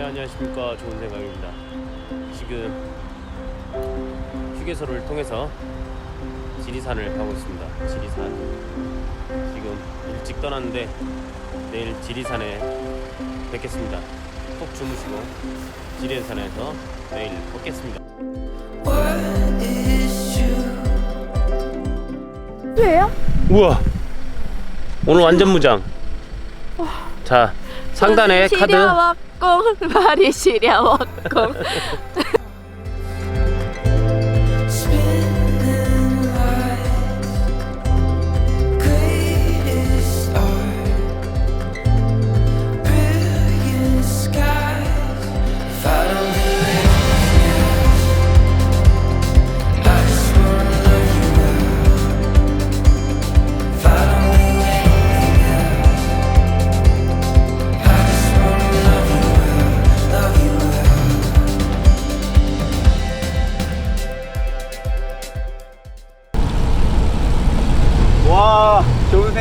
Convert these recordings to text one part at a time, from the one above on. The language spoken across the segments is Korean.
안녕하십니까 좋은 생각입니다. 지금 휴게소를 통해서 지리산을 가고 있습니다. 지리산 지금 일찍 떠났는데 내일 지리산에 뵙겠습니다. 꼭 주무시고 지리산에서 내일 뵙겠습니다. 왜요? 우와 오늘 완전 무장. 자 상단에 카드. 시려웠고 말이 시려웠고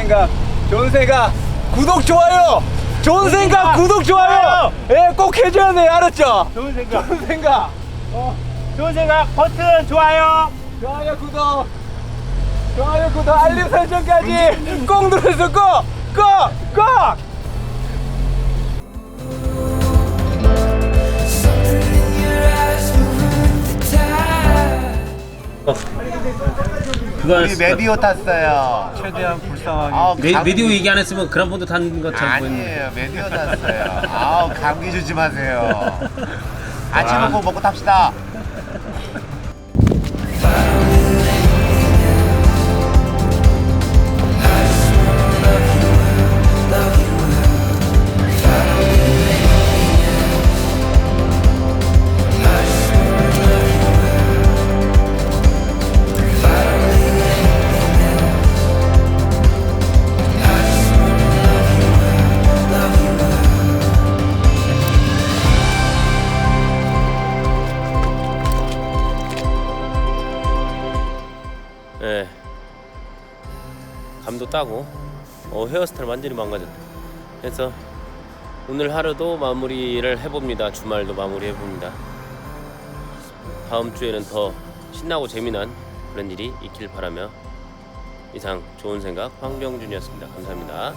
생각 좋은 생각 구독 좋아요. 좋은 생각 구독 좋아요. 예 꼭 해줘야 돼. 알았죠? 좋은 생각. 좋은 생각. 좋은 생각. 버튼 좋아요. 좋아요 구독. 좋아요 구독. 알림 설정까지 꼭 눌러서 꼭꼭꼭 그거 우리 메디오 탔어요. 최대한 불쌍하게 아우, 메, 감- 메디오 얘기 안 했으면 그란본도 탄 것처럼 보이는데 아니에요, 메디오 탔어요. 아우 감기 조심하세요. 아침 먹고 먹고 탑시다. 예. 감도 따고 어, 헤어스타일 완전히 망가졌다. 그래서 오늘 하루도 마무리를 해봅니다. 주말도 마무리 해봅니다. 다음 주에는 더 신나고 재미난 그런 일이 있길 바라며 이상 좋은 생각 황병준이었습니다. 감사합니다.